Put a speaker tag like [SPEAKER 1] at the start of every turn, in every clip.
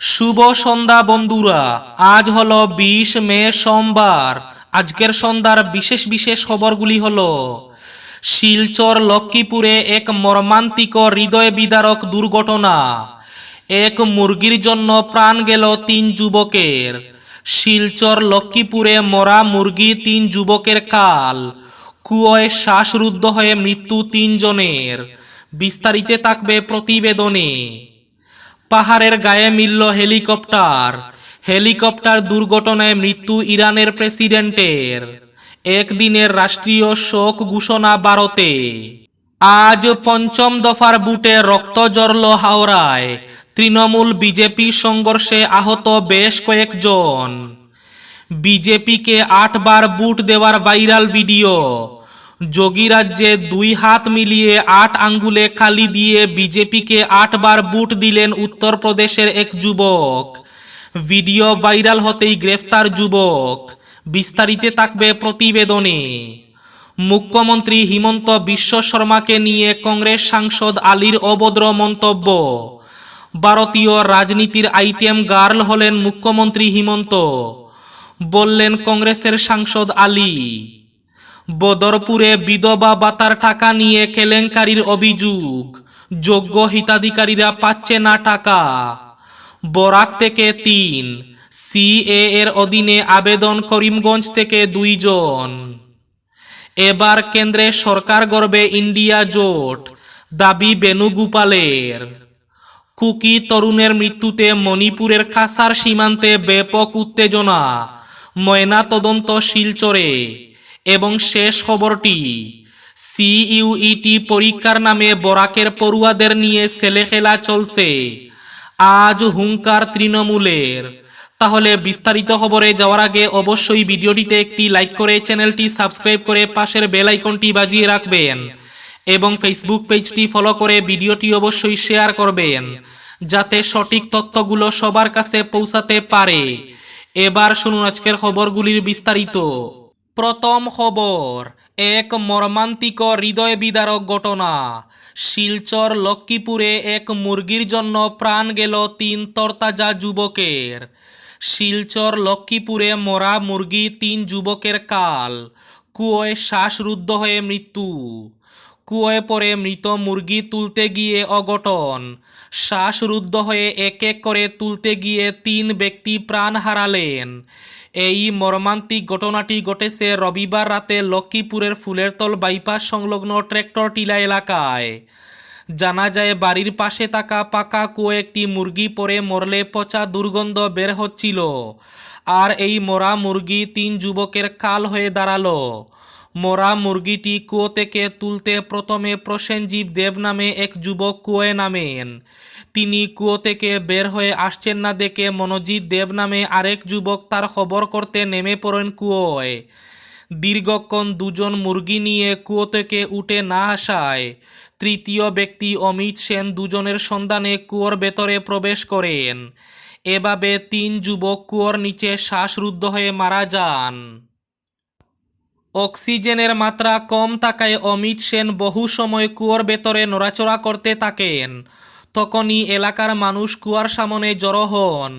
[SPEAKER 1] শুভ সন্ধ্যা বন্ধুরা, আজ হলো বিশ মে সোমবার। আজকের সন্ধ্যার বিশেষ বিশেষ খবরগুলি হল, শিলচর লক্ষ্মীপুরে এক মর্মান্তিক হৃদয় বিদারক দুর্ঘটনা। এক মুরগির জন্য প্রাণ গেল তিন যুবকের। শিলচর লক্ষ্মীপুরে মরা মুরগি তিন যুবকের কাল। কুয়োয় শ্বাসরুদ্ধ হয়ে মৃত্যু তিনজনের। বিস্তারিতে থাকবে প্রতিবেদনে। পাহাড়ের গায়ে মিলল হেলিকপ্টার। হেলিকপ্টার দুর্ঘটনায় মৃত্যু ইরানের প্রেসিডেন্টের। একদিনের রাষ্ট্রীয় শোক ঘোষণা ভারতে আজ পঞ্চম দফার বুটে রক্ত জড়ল হাওড়ায়। তৃণমূল বিজেপি সংঘর্ষে আহত বেশ কয়েকজন। বিজেপিকে আটবার বুট দেওয়ার ভাইরাল ভিডিও। যোগী রাজ্যে দুই হাত মিলিয়ে আট আঙ্গুলে খালি দিয়ে বিজেপিকে আটবার বুট দিলেন উত্তরপ্রদেশের এক যুবক। ভিডিও ভাইরাল হতেই গ্রেফতার যুবক। বিস্তারিতে থাকবে প্রতিবেদনে। মুখ্যমন্ত্রী হিমন্ত বিশ্ব শর্মাকে নিয়ে কংগ্রেস সাংসদ আলীর অভদ্র মন্তব্য। ভারতীয় রাজনীতির আইটেম গার্ল হলেন মুখ্যমন্ত্রী হিমন্ত। বললেন কংগ্রেসের সাংসদ আলী। বদরপুরে বিধবা ভাতার টাকা নিয়ে কেলেঙ্কারির অভিযোগ। যোগ্য হিতাধিকারীরা পাচ্ছে না টাকা। বরাক থেকে তিন সিএ এর অধীনে আবেদন করিমগঞ্জ থেকে দুইজন। এবার কেন্দ্রে সরকার গর্বে ইন্ডিয়া জোট, দাবি বেণুগোপালের। কুকি তরুণের মৃত্যুতে মণিপুরের কাসার সীমান্তে ব্যাপক উত্তেজনা ময়না তদন্ত শিলচরে। এবং শেষ খবরটি সিইউইটি পরীক্ষার নামে বরাকের পড়ুয়াদের নিয়ে ছেলে খেলা চলছে। আজ হুঙ্কার তৃণমূলের। তাহলে বিস্তারিত খবরে যাওয়ার আগে অবশ্যই ভিডিওটিতে একটি লাইক করে চ্যানেলটি সাবস্ক্রাইব করে পাশের বেল আইকনটি বাজিয়ে রাখবেন এবং ফেসবুক পেজটি ফলো করে ভিডিওটি অবশ্যই শেয়ার করবেন যাতে সঠিক তথ্যগুলো সবার কাছে পৌঁছাতে পারে। এবার শুনুন আজকের খবরগুলির বিস্তারিত। প্রথম খবর, এক মর্মান্তিক হৃদয় বিদারক ঘটনা। শিলচর, লক্ষ্মীপুরে এক মুরগির জন্য প্রাণ গেল তিন তরতাজা যুবকের। শিলচর, লক্ষ্মীপুরে মরা মুরগি তিন যুবকের কাল। কুয়োয় শ্বাসরুদ্ধ হয়ে মৃত্যু। কুয়োয় পরে মৃত মুরগি তুলতে গিয়ে অঘটন। শ্বাসরুদ্ধ হয়ে এক এক করে তুলতে গিয়ে তিন ব্যক্তি প্রাণ হারালেন। এই মর্মান্তিক ঘটনাটি ঘটেছে রবিবার রাতে লক্ষ্মীপুরের ফুলেরতল বাইপাস সংলগ্ন ট্র্যাক্টর টিলা এলাকায়। জানা যায়, বাড়ির পাশে থাকা পাকা কুয়ো একটি মুরগি পরে মরলে পচা দুর্গন্ধ বের হচ্ছিল। আর এই মরা মুরগি তিন যুবকের কাল হয়ে দাঁড়াল। মরা মুরগিটি কুয়ো থেকে তুলতে প্রথমে প্রসেনজীব দেব নামে এক যুবক কুয়ে নামেন। তিনি কুয়ো থেকে বের হয়ে আসছেন না দেখে মনোজিৎ দেব নামে আরেক যুবক তার খবর করতে নেমে পড়েন কুয়োয়। দীর্ঘক্ষণ দুজন মুরগি নিয়ে কুয়ো থেকে উঠে না আসায় তৃতীয় ব্যক্তি অমিত সেন দুজনের সন্ধানে কুয়োর ভেতরে প্রবেশ করেন। এভাবে তিন যুবক কুয়োর নিচে শ্বাসরুদ্ধ হয়ে মারা যান। অক্সিজেনের মাত্রা কম থাকায় অমিত সেন বহু সময় কুয়োর ভেতরে নড়াচড়া করতে থাকেন। তখনই এলাকার মানুষ কুয়ার সামনে জড়ো হন।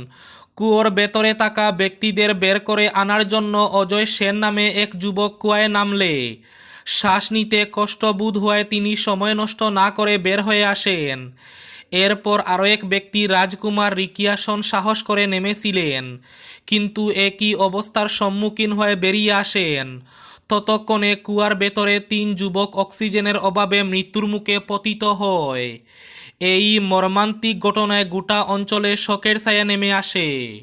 [SPEAKER 1] কুয়োর ভেতরে থাকা ব্যক্তিদের বের করে আনার জন্য অজয় সেন নামে এক যুবক কুয়ায় নামলে। শ্বাস নিতে কষ্টবোধ হওয়ায় তিনি সময় নষ্ট না করে বের হয়ে আসেন। এরপর আরও এক ব্যক্তি রাজকুমার রিকিয়াসন সাহস করে নেমেছিলেন, কিন্তু একই অবস্থার সম্মুখীন হয়ে বেরিয়ে আসেন। ততক্ষণে কুয়ার ভেতরে তিন যুবক অক্সিজেনের অভাবে মৃত্যুর মুখে পতিত হয়। এই মর্মান্তিক ঘটনায় গোটা অঞ্চলে শোকের ছায়া নেমে আসে।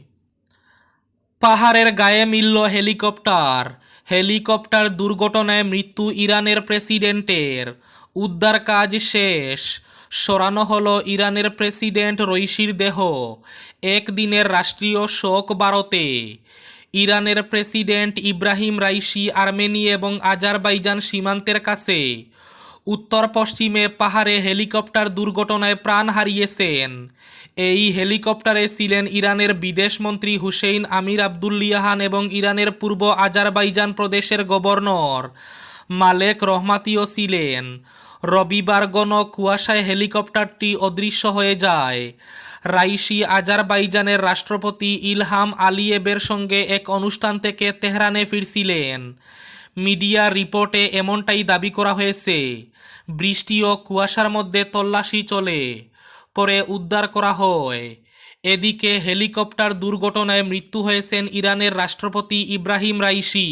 [SPEAKER 1] পাহাড়ের গায়ে মিলল হেলিকপ্টার। হেলিকপ্টার দুর্ঘটনায় মৃত্যু ইরানের প্রেসিডেন্টের। উদ্ধার কাজ শেষ। সরানো হলো ইরানের প্রেসিডেন্ট রইসির দেহ। একদিনের রাষ্ট্রীয় শোক ভারতে ইরানের প্রেসিডেন্ট ইব্রাহিম রাইসি আর্মেনি এবং আজারবাইজান সীমান্তের কাছে। উত্তর পশ্চিমে পাহাড়ে হেলিকপ্টার দুর্ঘটনায় প্রাণ হারিয়েছেন। এই হেলিকপ্টারে ছিলেন ইরানের বিদেশমন্ত্রী হুসেইন আমির আবদুল্লিয়াহান এবং ইরানের পূর্ব আজারবাইজান প্রদেশের গভর্নর মালেক রহমাতিও ছিলেন। রবিবার গণ কুয়াশায় হেলিকপ্টারটি অদৃশ্য হয়ে যায়। রাইসি আজারবাইজানের রাষ্ট্রপতি ইলহাম আলিয়েবের সঙ্গে এক অনুষ্ঠান থেকে তেহরানে ফিরছিলেন। মিডিয়া রিপোর্টে এমনটাই দাবি করা হয়েছে। বৃষ্টি ও কুয়াশার মধ্যে তল্লাশি চলে, পরে উদ্ধার করা হয়। এদিকে হেলিকপ্টার দুর্ঘটনায় মৃত্যু হয়েছেন ইরানের রাষ্ট্রপতি ইব্রাহিম রাইসি।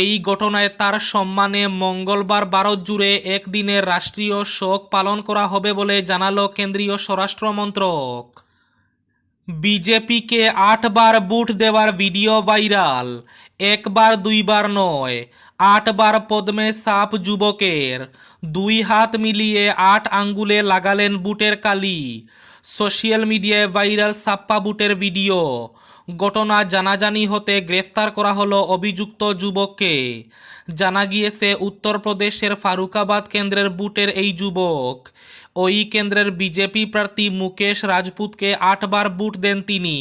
[SPEAKER 1] এই ঘটনায় তার সম্মানে মঙ্গলবার ভারত জুড়ে একদিনের রাষ্ট্রীয় শোক পালন করা হবে বলে জানালো কেন্দ্রীয় স্বরাষ্ট্র মন্ত্রক। বিজেপিকে আটবার বুট দেওয়ার ভিডিও ভাইরাল, একবার দুইবার নয়। আটবার পদ্মে সাপ যুবকের। দুই হাত মিলিয়ে আট আঙ্গুলে লাগালেন বুটের কালি। সোশ্যাল মিডিয়ায় ভাইরাল সাপ্পা বুটের ভিডিও। ঘটনা জানাজানি হতে গ্রেফতার করা হলো অভিযুক্ত যুবককে। জানা গিয়েছে, উত্তরপ্রদেশের ফারুকাবাদ কেন্দ্রের বুটের এই যুবক। ওই কেন্দ্রের বিজেপি প্রার্থী মুকেশ রাজপুতকে আটবার বুট দেন তিনি।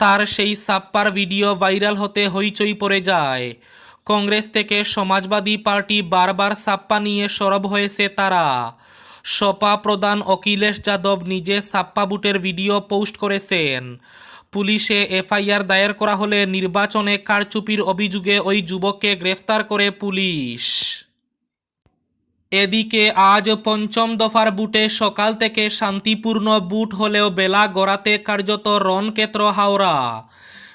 [SPEAKER 1] তার সেই সাপ্পার ভিডিও ভাইরাল হতে হইচই পড়ে যায়। কংগ্রেস থেকে সমাজবাদী পার্টি বারবার সাপ্পা নিয়ে সরব হয়েছে তারা। সপা প্রধান অখিলেশ যাদব নিজে সাপ্পা বুটের ভিডিও পোস্ট করেছেন। পুলিশে এফআইআর দায়ের করা হলে নির্বাচনে কারচুপির অভিযোগে ওই যুবককে গ্রেফতার করে পুলিশ। এদিকে আজ পঞ্চম দফার বুটে সকাল থেকে শান্তিপূর্ণ বুট হলেও বেলা গড়াতে কার্যত রণক্ষেত্র হাওড়া।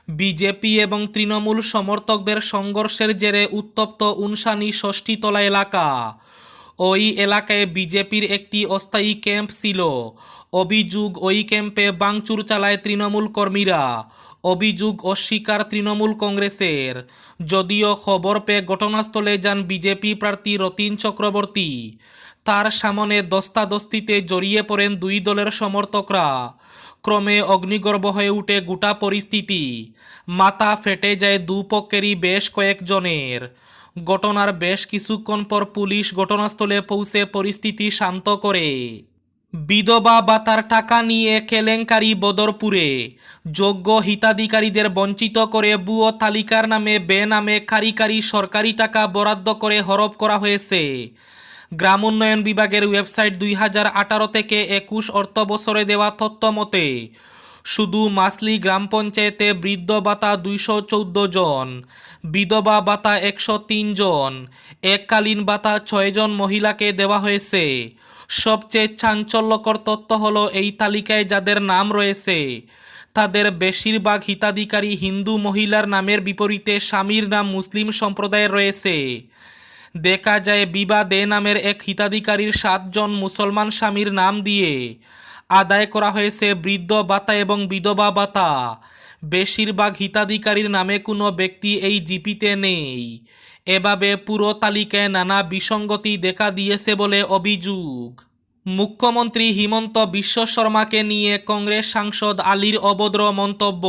[SPEAKER 1] বিজেপি এবং তৃণমূল সমর্থকদের সংঘর্ষের জেরে উত্তপ্ত উনসানি ষষ্ঠীতলা এলাকা। ওই এলাকায় বিজেপির একটি অস্থায়ী ক্যাম্প ছিল। অভিযোগ, ওই ক্যাম্পে বাংচুর চালায় তৃণমূল কর্মীরা। অভিযোগ অস্বীকার তৃণমূল কংগ্রেসের। যদিও খবর পেয়ে ঘটনাস্থলে যান বিজেপি প্রার্থী রতিন চক্রবর্তী। তার সামনে দস্তাদস্তিতে জড়িয়ে পড়েন দুই দলের সমর্থকরা। ক্রমে অগ্নিগর্ভ হয়ে উঠে গোটা পরিস্থিতি। মাথা ফেটে যায় দুপক্ষেরই বেশ কয়েকজনের। ঘটনার বেশ কিছুক্ষণ পর পুলিশ ঘটনাস্থলে পৌঁছে পরিস্থিতি শান্ত করে। বিধবা ভাতার টাকা নিয়ে কেলেঙ্কারি বদরপুরে। যোগ্য হিতাধিকারীদের বঞ্চিত করে বুয়ো তালিকার নামে বেনামে কারি কারি সরকারি টাকা বরাদ্দ করে হরপ করা হয়েছে। গ্রাম উন্নয়ন বিভাগের ওয়েবসাইট দুই হাজার আঠারো থেকে একুশ অর্থ বছরে দেওয়া তথ্য মতে শুধু মাসলি গ্রাম পঞ্চায়েতে বৃদ্ধ ভাতা দুইশো চৌদ্দ জন, বিধবা ভাতা একশো তিন জন, এককালীন ভাতা ছয়জন মহিলাকে দেওয়া হয়েছে। সবচেয়ে চাঞ্চল্যকর তথ্য হলো এই তালিকায় যাদের নাম রয়েছে, তাদের বেশিরভাগ হিতাধিকারী হিন্দু মহিলার নামের বিপরীতে স্বামীর নাম মুসলিম সম্প্রদায়ের রয়েছে। দেখা যায় বিবা দে নামের এক হিতাধিকারীর সাতজন মুসলমান স্বামীর নাম দিয়ে আদায় করা হয়েছে বৃদ্ধ ভাতা এবং বিধবা ভাতা। বেশিরভাগ হিতাধিকারীর নামে কোনো ব্যক্তি এই জিপিতে নেই। এভাবে পুরো তালিকায় নানা বিসঙ্গতি দেখা দিয়েছে বলে অভিযোগ। মুখ্যমন্ত্রী হিমন্ত বিশ্ব শর্মাকে নিয়ে কংগ্রেস সাংসদ আলীর অভদ্র মন্তব্য।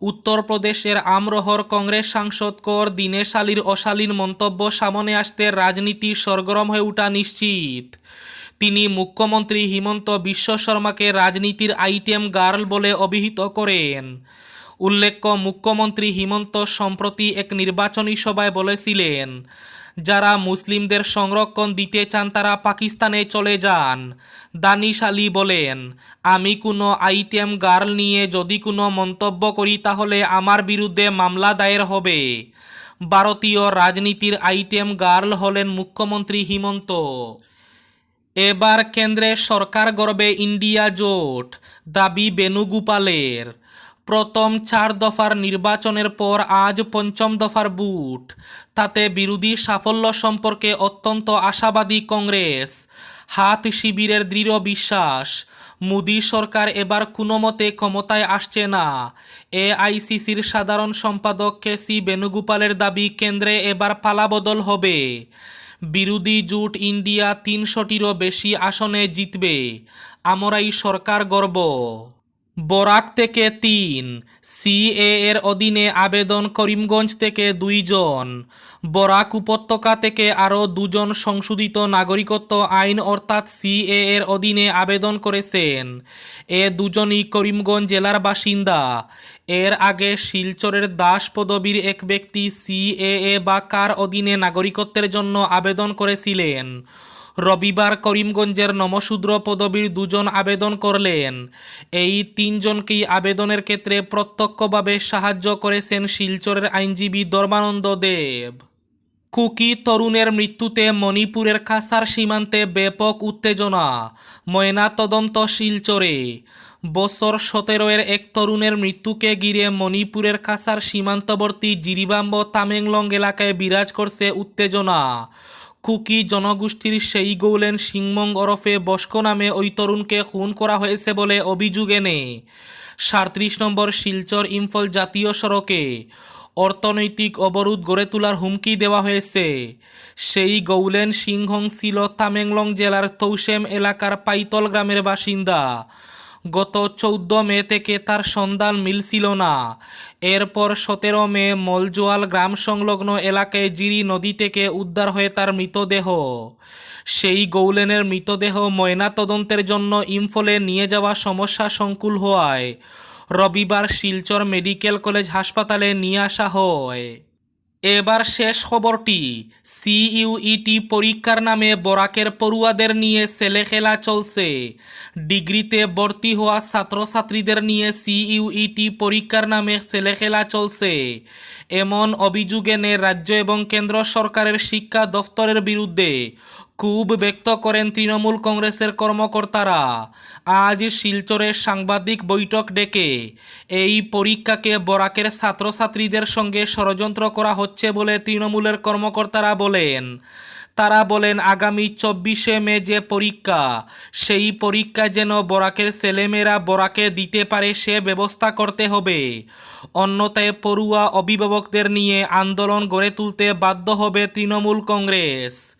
[SPEAKER 1] উত্তরপ্রদেশের আমরোহর কংগ্রেস সাংসদ কর দীনেশ আলীর অশালীন মন্তব্য সামনে আসতে রাজনীতি সরগরম হয়ে ওঠা নিশ্চিত। তিনি মুখ্যমন্ত্রী হিমন্ত বিশ্ব শর্মাকে রাজনীতির আইটেম গার্ল বলে অভিহিত করেন। উল্লেখ্য, মুখ্যমন্ত্রী হিমন্ত সম্প্রতি এক নির্বাচনী সভায় বলেছিলেন, যারা মুসলিমদের সংরক্ষণ দিতে চান তারা পাকিস্তানে চলে যান। দানিশ আলী বলেন, আমি কোনো আইটেম গার্ল নিয়ে যদি কোনো মন্তব্য করি তাহলে আমার বিরুদ্ধে মামলা দায়ের হবে। ভারতীয় রাজনীতির আইটেম গার্ল হলেন মুখ্যমন্ত্রী হিমন্ত। এবার কেন্দ্রে সরকার গড়বে ইন্ডিয়া জোট, দাবি বেণুগোপালের। প্রথম চার দফার নির্বাচনের পর আজ পঞ্চম দফার বুট তাতে বিরোধী সাফল্য সম্পর্কে অত্যন্ত আশাবাদী কংগ্রেস। হাত শিবিরের দৃঢ় বিশ্বাস। মোদী সরকার এবার কোনো মতে ক্ষমতায় আসছে না। এআইসিসির সাধারণ সম্পাদক কে সি বেণুগোপালের দাবি, কেন্দ্রে এবার পালাবদল হবে। বিরোধী জোট ইন্ডিয়া তিনশোটিরও বেশি আসনে জিতবে। আমরাই সরকার গর্ব। বরাক থেকে তিন সিএ এর অধীনে আবেদন করিমগঞ্জ থেকে দুইজন, বরাক উপত্যকা থেকে আরও দুজন সংশোধিত নাগরিকত্ব আইন অর্থাৎ সিএ এর অধীনে আবেদন করেছেন। এ দুজনই করিমগঞ্জ জেলার বাসিন্দা। এর আগে শিলচরের দাস পদবীর এক ব্যক্তি সিএএ বা কার অধীনে নাগরিকত্বের জন্য আবেদন করেছিলেন। রবিবার করিমগঞ্জের নমশূদ্র পদবীর দুজন আবেদন করলেন। এই তিনজনকেই আবেদনের ক্ষেত্রে প্রত্যক্ষভাবে সাহায্য করেছেন শিলচরের আইনজীবী ধর্মানন্দ দেব। কুকি তরুণের মৃত্যুতে মণিপুরের কাসার সীমান্তে ব্যাপক উত্তেজনা, ময়না তদন্ত শিলচরে। বছর সতেরোয়ের এক তরুণের মৃত্যুকে ঘিরে মণিপুরের কাসার সীমান্তবর্তী জিরিবাম্ব তামেংলং এলাকায় বিরাজ করছে উত্তেজনা। কুকি জনগোষ্ঠীর সেই গৌলেন সিংমং ওরফে বস্ক নামে ওই তরুণকে খুন করা হয়েছে বলে অভিযোগ এনে। সাঁত্রিশ নম্বর শিলচর ইম্ফল জাতীয় সড়কে অর্থনৈতিক অবরোধ গড়ে তোলার হুমকি দেওয়া হয়েছে। সেই গৌলেন সিংহং ছিল তামেংলং জেলার তৌসেম এলাকার পাইতল গ্রামের বাসিন্দা। গত চৌদ্দ মে থেকে তার সন্ধান মিলছিল না। এরপর সতেরো মে মলজোয়াল গ্রাম সংলগ্ন এলাকায় জিরি নদী থেকে উদ্ধার হয়ে তার মৃতদেহ। সেই গৌলেনের মৃতদেহ ময়না তদন্তের জন্য ইম্ফলে নিয়ে যাওয়া সমস্যা সংকুল হওয়ায় রবিবার শিলচর মেডিকেল কলেজ হাসপাতালে নিয়ে আসা হয়। এবার শেষ খবরটি সিইউইটি পরীক্ষার নামে বরাকের পড়ুয়াদের নিয়ে ছেলে খেলা চলছে। ডিগ্রিতে ভর্তি হওয়া ছাত্রছাত্রীদের নিয়ে সিইউইটি পরীক্ষার নামে ছেলে খেলা চলছে। এমন অভিযোগ এনে রাজ্য এবং কেন্দ্র সরকারের শিক্ষা দফতরের বিরুদ্ধে ক্ষোভ ব্যক্ত করেন তৃণমূল কংগ্রেসের কর্মকর্তারা। আজ শিলচরে সাংবাদিক বৈঠক ডেকে এই পরীক্ষাকে বরাকের ছাত্রছাত্রীদের সঙ্গে ষড়যন্ত্র করা হচ্ছে বলে তৃণমূলের কর্মকর্তারা বলেন। তারা বলেন, আগামী চব্বিশে মে যে পরীক্ষা, সেই পরীক্ষা যেন বরাকের ছেলেমেয়েরা বরাকে দিতে পারে সে ব্যবস্থা করতে হবে। অন্যথায় পড়ুয়া অভিভাবকদের নিয়ে আন্দোলন গড়ে তুলতে বাধ্য হবে তৃণমূল কংগ্রেস।